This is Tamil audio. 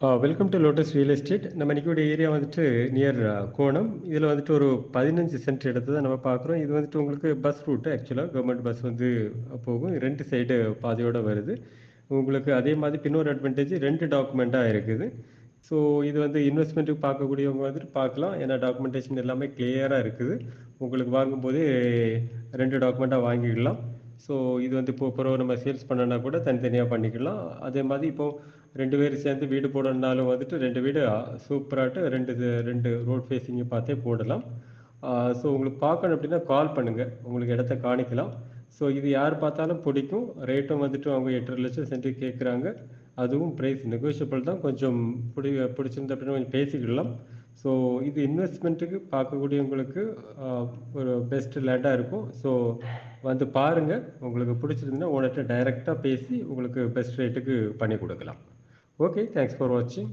Welcome to Lotus real estate நம்ம இன்னைக்கு ஏரியா வந்துட்டு நியர் uh, கோணம். இதில் வந்துட்டு ஒரு பதினஞ்சு சென்ட் இடத்த தான் நம்ம பார்க்குறோம். இது வந்துட்டு உங்களுக்கு பஸ் ரூட்டு ஆக்சுவலாக கவர்மெண்ட் பஸ் வந்து போகும். ரெண்டு சைடு பாதையோடு வருது. உங்களுக்கு அதே மாதிரி இன்னொரு அட்வான்டேஜ் ரெண்டு டாக்குமெண்ட்டாக இருக்குது. ஸோ இது வந்து இன்வெஸ்ட்மெண்ட்டுக்கு பார்க்கக்கூடியவங்க வந்துட்டு பார்க்கலாம். ஏன்னா டாக்குமெண்டேஷன் எல்லாமே கிளியராக இருக்குது. உங்களுக்கு வாங்கும்போதே ரெண்டு டாக்குமெண்ட்டாக வாங்கிக்கலாம் ஸோ இது வந்து இப்போ பிறகு நம்ம சேல்ஸ் பண்ணனா கூட தனித்தனியாக பண்ணிக்கலாம். அதே மாதிரி இப்போ ரெண்டு பேரும் சேர்ந்து வீடு போடணுன்னாலும் வந்துட்டு ரெண்டு வீடு சூப்பராகிட்டு ரெண்டு இது- ரெண்டு ரோட் ஃபேஸிங்கை பார்த்தே போடலாம். ஸோ உங்களுக்கு பார்க்கணும் அப்படின்னா கால் பண்ணுங்கள் உங்களுக்கு இடத்த காணிக்கலாம். ஸோ இது யார் பார்த்தாலும் பிடிக்கும். ரேட்டும் வந்துட்டு அவங்க எட்டரை லட்சம் சென்று கேட்குறாங்க. அதுவும் ப்ரைஸ் நெகோஷியபிள் தான். கொஞ்சம் பிடி பிடிச்சிருந்த அப்படின்னா கொஞ்சம் பேசிக்கிடலாம் ஸோ இது இன்வெஸ்ட்மெண்ட்டுக்கு பார்க்கக்கூடியவங்களுக்கு ஒரு பெஸ்ட் லேண்டாக இருக்கும். ஸோ வந்து பாருங்கள் உங்களுக்கு பிடிச்சிருந்தா உங்கள்கிட்ட டைரெக்டாக பேசி உங்களுக்கு பெஸ்ட் ரேட்டுக்கு பண்ணி கொடுக்கலாம். ஓகே தேங்க்ஸ் ஃபார் வாட்சிங்